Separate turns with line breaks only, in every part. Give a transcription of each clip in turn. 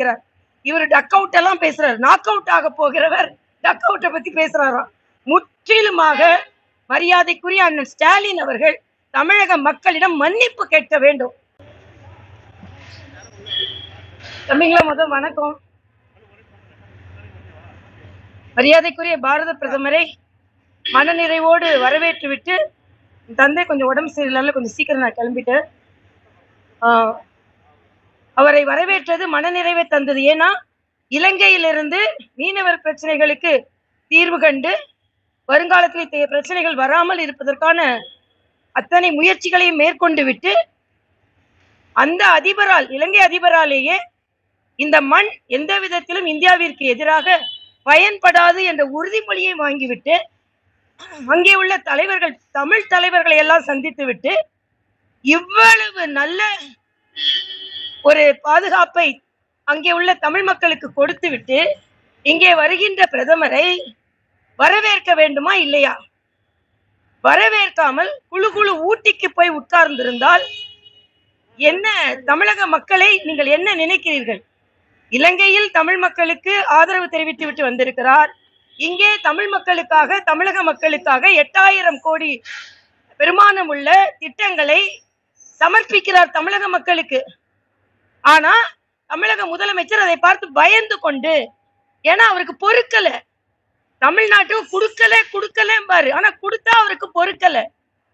இருக்கிறார் இவர் duck out எல்லாம் பேசுறாரு. நாக் அவுட் ஆக போகிறவர் டக் அவுட்டை பத்தி பேசுறாராம். முற்றிலுமாக மரியாதைக்குரிய அண்ணன் ஸ்டாலின் அவர்கள் தமிழக மக்களிடம் மன்னிப்பு கேட்க வேண்டும். தம்பிங்களா முதல் வணக்கம். மரியாதைக்குரிய பாரத பிரதமரை மனநிறைவோடு வரவேற்று விட்டு தந்தை கொஞ்சம் உடம்பு சரியில்லை கொஞ்சம் சீக்கிரம் நான் கிளம்பிட்டேன். ஆஹ், அவரை வரவேற்றது மனநிறைவை தந்தது. ஏன்னா இலங்கையிலிருந்து மீனவர் பிரச்சனைகளுக்கு தீர்வு கண்டு வருங்காலத்தில் இத்தகைய பிரச்சனைகள் வராமல் இருப்பதற்கான அத்தனை முயற்சிகளையும் மேற்கொண்டு விட்டு அந்த அதிபரால் இலங்கை அதிபராலேயே இந்த மண் எந்த விதத்திலும் இந்தியாவிற்கு எதிராக பயன்படாது என்ற உறுதிமொழியை வாங்கிவிட்டு அங்கே உள்ள தலைவர்கள் தமிழ் தலைவர்களை எல்லாம் சந்தித்து விட்டு இவ்வளவு நல்ல ஒரு பாதுகாப்பை அங்கே உள்ள தமிழ் மக்களுக்கு கொடுத்துவிட்டு இங்கே வருகின்ற பிரதமரை வரவேற்க வேண்டுமா இல்லையா? வரவேற்காமல் குழு குழு ஊட்டிக்கு போய் உட்கார்ந்திருந்தால் என்ன தமிழக மக்களை நீங்கள் என்ன நினைக்கிறீர்கள்? இலங்கையில் தமிழ் மக்களுக்கு ஆதரவு தெரிவித்து விட்டு வந்திருக்கிறார். இங்கே தமிழ் மக்களுக்காக தமிழக மக்களுக்காக எட்டாயிரம் கோடி பெருமானம் உள்ள திட்டங்களை சமர்ப்பிக்கிறார் தமிழக மக்களுக்கு. ஆனா தமிழக முதலமைச்சர் அதை பார்த்து பயந்து கொண்டு ஏன்னா அவருக்கு பொறுக்கல. தமிழ்நாட்டும் கொடுக்கல கொடுக்கலம்பாரு. ஆனா கொடுத்தா அவருக்கு பொறுக்கல.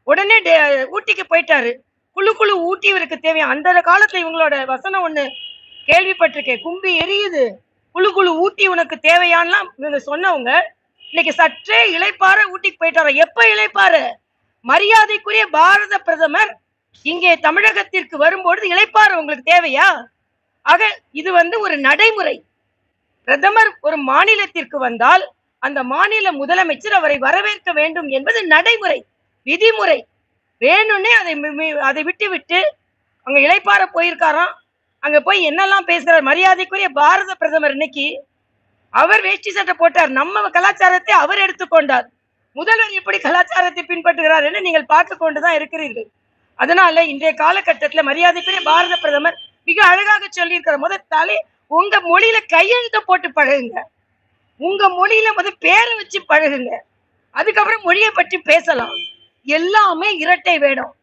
உடனே டே- ஊட்டிக்கு போயிட்டாரு. குழு குழு ஊட்டி இவருக்கு தேவையா அந்த காலத்துல இவங்களோட வசனம் ஒண்ணு கேள்விப்பட்டிருக்கேன் கும்பி எரியுது. குழு குழு ஊட்டி உனக்கு தேவையான்லாம் இவங்க சொன்னவங்க இன்னைக்கு சற்றே இழைப்பாற ஊட்டிக்கு போயிட்டாரு? எப்ப இழைப்பாரு மரியாதைக்குரிய பாரத பிரதமர் இங்கே தமிழகத்திற்கு வரும்பொழுது இளைப்பாறு உங்களுக்கு தேவையா? ஆக இது வந்து ஒரு நடைமுறை. பிரதமர் ஒரு மாநிலத்திற்கு வந்தால் அந்த மாநில முதலமைச்சர் அவரை வரவேற்க வேண்டும் என்பது நடைமுறை விதிமுறை. வேணும்னே அதை அதை விட்டு விட்டு அங்க இழைப்பார போயிருக்காராம். அங்க போய் என்னெல்லாம் பேசுறார்? மரியாதைக்குரிய பாரத பிரதமர் இன்னைக்கு அவர் வேஷ்டி சட்டை போட்டார். நம்ம கலாச்சாரத்தை அவர் எடுத்துக்கொண்டார். முதல்வர் எப்படி கலாச்சாரத்தை பின்பற்றுகிறார் என்று நீங்கள் பார்த்து கொண்டுதான் இருக்கிறீர்கள். அதனால இன்றைய காலகட்டத்துல மரியாதைக்குரிய பாரத பிரதமர் மிக அழகாக சொல்லியிருக்கிற முதல் தலை உங்க மொழியில கையெழுத்த போட்டு பழகுங்க. உங்க மொழியில முதல் பேரை வச்சு பழகுங்க. அதுக்கப்புறம் மொழியை பற்றி பேசலாம். எல்லாமே இரட்டை வேடம்.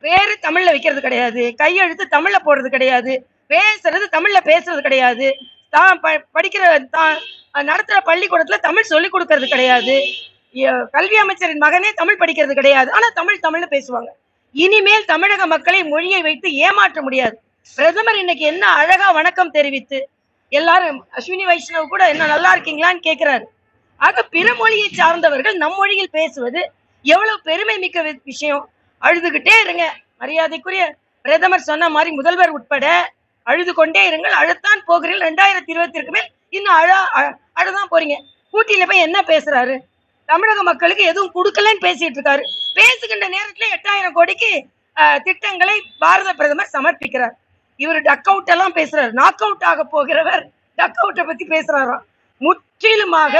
பேரு தமிழ்ல வைக்கிறது கிடையாது. கையெழுத்து தமிழ்ல போடுறது கிடையாது. பேசுறது தமிழ்ல பேசுறது கிடையாது. தான் ப- படிக்கிற தான் நடத்துற பள்ளிக்கூடத்துல தமிழ் சொல்லி கொடுக்கறது கிடையாது. கல்வி அமைச்சரின் மகனே தமிழ் படிக்கிறது கிடையாது. ஆனா தமிழ் தமிழ்ல பேசுவாங்க. இனிமேல் தமிழக மக்களை மொழியை வைத்து ஏமாற்ற முடியாது. பிரதமர் இன்னைக்கு என்ன அழகா வணக்கம் தெரிவித்து எல்லாரும் அஸ்வினி வைஷ்ணவ் கூட என்ன நல்லா இருக்கீங்களான்னு கேட்கிறாரு ஆக பிற மொழியை சார்ந்தவர்கள் நம் மொழியில் பேசுவது எவ்வளவு பெருமை மிக்க வி- விஷயம். அழுதுகிட்டே இருங்க. மரியாதைக்குரிய பிரதமர் சொன்ன மாதிரி முதல்வர் உட்பட அழுது கொண்டே இருங்கள். அழத்தான் போகிறீர்கள். ரெண்டாயிரத்தி இருபத்திற்கு மேல் இன்னும் அழ அழதான் போறீங்க. ஊட்டியில போய் என்ன பேசுறாரு? தமிழக மக்களுக்கு எதுவும் கொடுக்கலன்னு பேசிட்டு இருக்காரு. பேசுகின்ற நேரத்துல எட்டாயிரம் கோடிக்கு திட்டங்களை பாரத பிரதமர் சமர்ப்பிக்கிறார். இவர் டக் அவுட் எல்லாம் பேசுறாரு. நாக் அவுட் ஆக போகிறவர் டக் அவுட்டை பத்தி பேசுறாராம். முற்றிலுமாக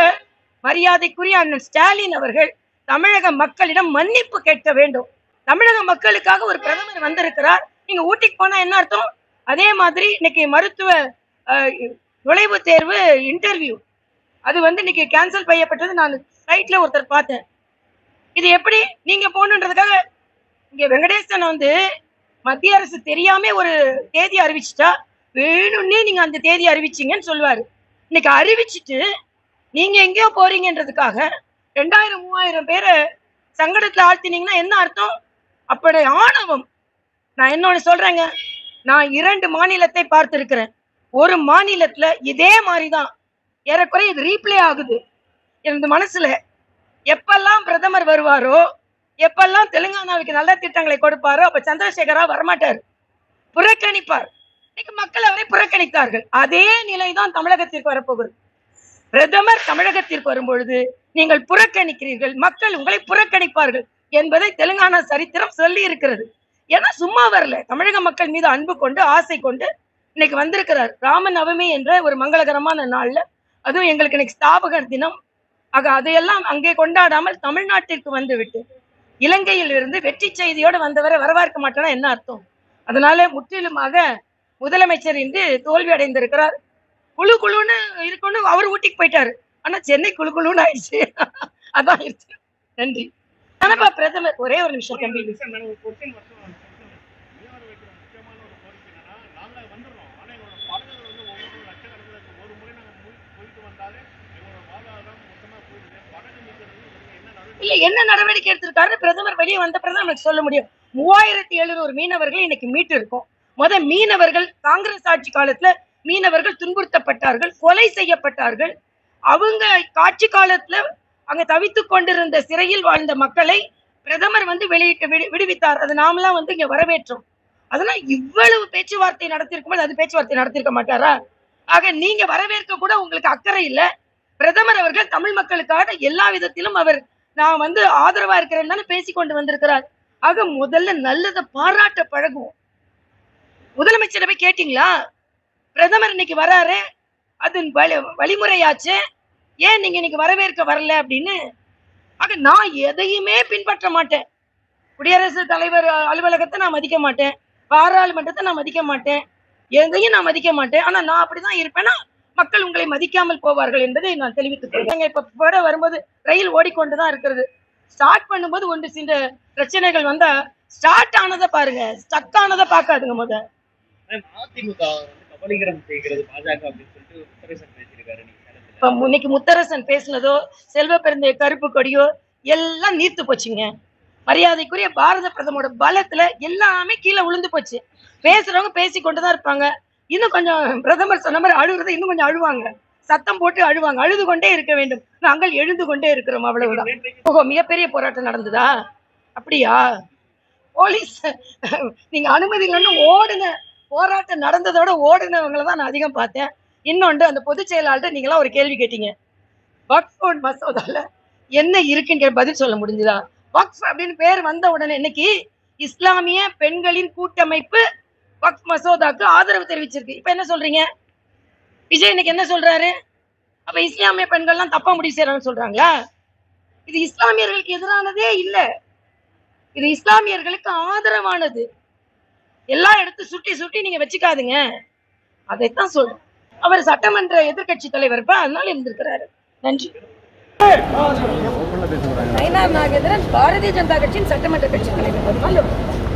மரியாதைக்குரிய அண்ணன் ஸ்டாலின் அவர்கள் தமிழக மக்களிடம் மன்னிப்பு கேட்க வேண்டும். தமிழக மக்களுக்காக ஒரு பிரதமர் வந்திருக்கிறார். நீங்க ஊட்டிக்கு போனா என்ன அர்த்தம்? அதே மாதிரி இன்னைக்கு மருத்துவ அஹ், நுழைவுத் தேர்வு இன்டர்வியூ அது வந்து இன்னைக்கு கேன்சல் செய்யப்பட்டது. நான் சைட்ல ஒருத்தர் பார்த்தேன். இது எப்படி? நீங்க போகணுன்றதுக்காக இங்க வெங்கடேசன் வந்து மத்திய அரசு தெரியாம ஒரு தேதி அறிவிச்சிட்டா வேணும்னே நீங்க அந்த தேதி அறிவிச்சிங்கன்னு சொல்லுவாரு இன்னைக்கு அறிவிச்சிட்டு நீங்க எங்கேயோ போறீங்கன்றதுக்காக ரெண்டாயிரம் மூவாயிரம் பேரை சங்கடத்துல ஆழ்த்தினீங்கன்னா என்ன அர்த்தம்? அப்படி ஆணவம். நான் இன்னொன்னு சொல்றேங்க? நான் இரண்டு மாநிலத்தை பார்த்திருக்கிறேன். ஒரு மாநிலத்துல இதே மாதிரிதான். ஏறக்குறைய இது ரீப்ளே ஆகுது. எனது மனசுல எப்பெல்லாம் பிரதமர் வருவாரோ எப்பெல்லாம் தெலுங்கானாவுக்கு நல்ல திட்டங்களை கொடுப்பாரோ அப்ப சந்திரசேகரா வரமாட்டார். புறக்கணிப்பார். இன்னைக்கு மக்கள் அவரை புறக்கணித்தார்கள். அதே நிலைதான் தமிழகத்திற்கு வரப்போகுது. பிரதமர் தமிழகத்திற்கு வரும்பொழுது நீங்கள் புறக்கணிக்கிறீர்கள் மக்கள் உங்களை புறக்கணிப்பார்கள் என்பதை தெலுங்கானா சரித்திரம் சொல்லி இருக்கிறது. ஏன்னா சும்மா வரல. தமிழக மக்கள் மீது அன்பு கொண்டு ஆசை கொண்டு இன்னைக்கு வந்திருக்கிறார். ராம நவமி என்ற ஒரு மங்களகரமான நாள்ல அதுவும் எங்களுக்கு இன்னைக்கு ஸ்தாபகர் தினம். ஆக அதையெல்லாம் அங்கே கொண்டாடாமல் தமிழ்நாட்டிற்கு வந்து விட்டு இலங்கையில் இருந்து வெற்றி செய்தியோடு வந்தவரை வரவேற்க மாட்டேன்னா என்ன அர்த்தம்? அதனால முற்றிலுமாக முதலமைச்சர் இன்று தோல்வி அடைந்திருக்கிறார். குழு குழுன்னு இருக்குன்னு அவர் ஊட்டிக்கு போயிட்டாரு. ஆனா சென்னை குழு குழுன்னு ஆயிடுச்சு. அதான் ஆயிடுச்சு நன்றி. ஆனாப்பா பிரதமர் ஒரே ஒரு நிமிஷம் இல்ல என்ன நடவடிக்கை எடுத்திருக்காரு பிரதமர் வெளியே வந்த பிறகு நமக்கு சொல்ல முடியும். மூவாயிரத்தி எழுநூறு மீனவர்கள் இன்னைக்கு மீட்டு இருக்கும். முத மீனவர்கள் காங்கிரஸ் ஆட்சி காலத்துல மீனவர்கள் துன்புறுத்தப்பட்டார்கள் கொலை செய்யப்பட்டார்கள். அவங்க காட்சி காலத்துல அங்க தவித்து கொண்டிருந்த சிறையில் வாழ்ந்த மக்களை பிரதமர் வந்து வெளியிட்டு விடு- விடுவித்தார். அது நாமெல்லாம் வந்து இங்க வரவேற்றோம். அதெல்லாம் இவ்வளவு பேச்சுவார்த்தை நடத்திருக்கும் போது அது பேச்சுவார்த்தை நடத்திருக்க மாட்டாரா? ஆக நீங்க வரவேற்க கூட உங்களுக்கு அக்கறை இல்ல. பிரதமர் அவர்கள் தமிழ் மக்களுக்காக எல்லா விதத்திலும் அவர் நான் வந்து ஆதரவா இருக்கிறேன்னு தானே பேசி கொண்டு வந்திருக்கிறார். ஆக முதல்ல நல்லதை பாராட்ட பழகுவோம். முதலமைச்சரை போய் கேட்டீங்களா? பிரதமர் இன்னைக்கு வராரு. அது வழி வழிமுறையாச்சு. ஏன் நீங்க இன்னைக்கு வரவேற்க வரல அப்படின்னு? ஆக நான் எதையுமே பின்பற்ற மாட்டேன். குடியரசுத் தலைவர் அலுவலகத்தை நான் மதிக்க மாட்டேன். பாராளுமன்றத்தை நான் மதிக்க மாட்டேன். எதையும் நான் மதிக்க மாட்டேன். ஆனா நான் அப்படிதான் இருப்பேன்னா மக்கள் உங்களை மதிக்காமல் போவார்கள் என்பதை நான் தெரிவித்துக் கொள்கிறேன். இப்ப போட வரும்போது ரயில் ஓடிக்கொண்டுதான் இருக்கிறது. ஸ்டார்ட் பண்ணும்போது ஒன்று சில பிரச்சனைகள் வந்தா ஸ்டார்ட் ஆனதை பாருங்க. ஸ்டக் ஆனதை பார்க்காதுங்க முத.
அதிமுக கபலீகரம் செய்கிறது பாஜக அப்படின்னு சொல்லிட்டு முத்தரசன் பேசியிருக்காரு நீங்க சேலத்துல.
இப்ப இன்னைக்கு முத்தரசன் பேசுனதோ செல்வ பெருந்தை கருப்பு கொடியோ எல்லாம் நீர்த்து போச்சுங்க. மரியாதைக்குரிய பாரத பிரதமரோட பலத்துல எல்லாமே கீழே விழுந்து போச்சு. பேசுறவங்க பேசி கொண்டுதான் இருப்பாங்க. இன்னும் கொஞ்சம் பிரதமர் சொன்ன மாதிரி அழுகுறது இன்னும் கொஞ்சம் அழுவாங்க. சத்தம் போட்டு அழுவாங்க. அழுது கொண்டே இருக்க வேண்டும். நாங்கள் எழுந்து கொண்டே இருக்கிறோம் அவ்வளவுதான். ஓஹோ மிகப்பெரிய போராட்டம் நடந்ததா? அப்படியா? போலீஸ் நீங்க அனுமதிங்கன்னு ஓடுன போராட்டம் நடந்ததோட ஓடுனவங்கள தான் நான் அதிகம் பார்த்தேன். இன்னொன்று அந்த பொதுச் செயலாளர்கிட்ட நீங்களாம் ஒரு கேள்வி கேட்டீங்க. ஒர்க் ஃபோன் மசோதால என்ன இருக்குன்னு பதில் சொல்ல முடிஞ்சுதா? வக்ஃப் அப்படின்னு பேர் வந்த உடனே இன்னைக்கு இஸ்லாமிய பெண்களின் கூட்டமைப்பு வக்ஃப் மசோதாக்கு ஆதரவு தெரிவிச்சிருக்கு. இப்ப என்ன சொல்றீங்க? விஜய் இன்னைக்கு என்ன சொல்றாரு? அப்ப இஸ்லாமிய பெண்கள்லாம் தப்பா முடிவு செய்யறாங்கன்னு சொல்றாங்களா? இது இஸ்லாமியர்களுக்கு எதிரானதே இல்ல. இது இஸ்லாமியர்களுக்கு ஆதரவானது. எல்லா இடத்தையும் சுட்டி சுட்டி நீங்க வச்சுக்காதுங்க. அதைத்தான் சொல்றேன். அவர் சட்டமன்ற எதிர்க்கட்சி தலைவர் இப்ப அதனால இருந்திருக்கிறாரு. நன்றி. நாகேந்திரன் பாரதிய ஜனதா கட்சியின் சட்டமன்ற கட்சி தலைவர்.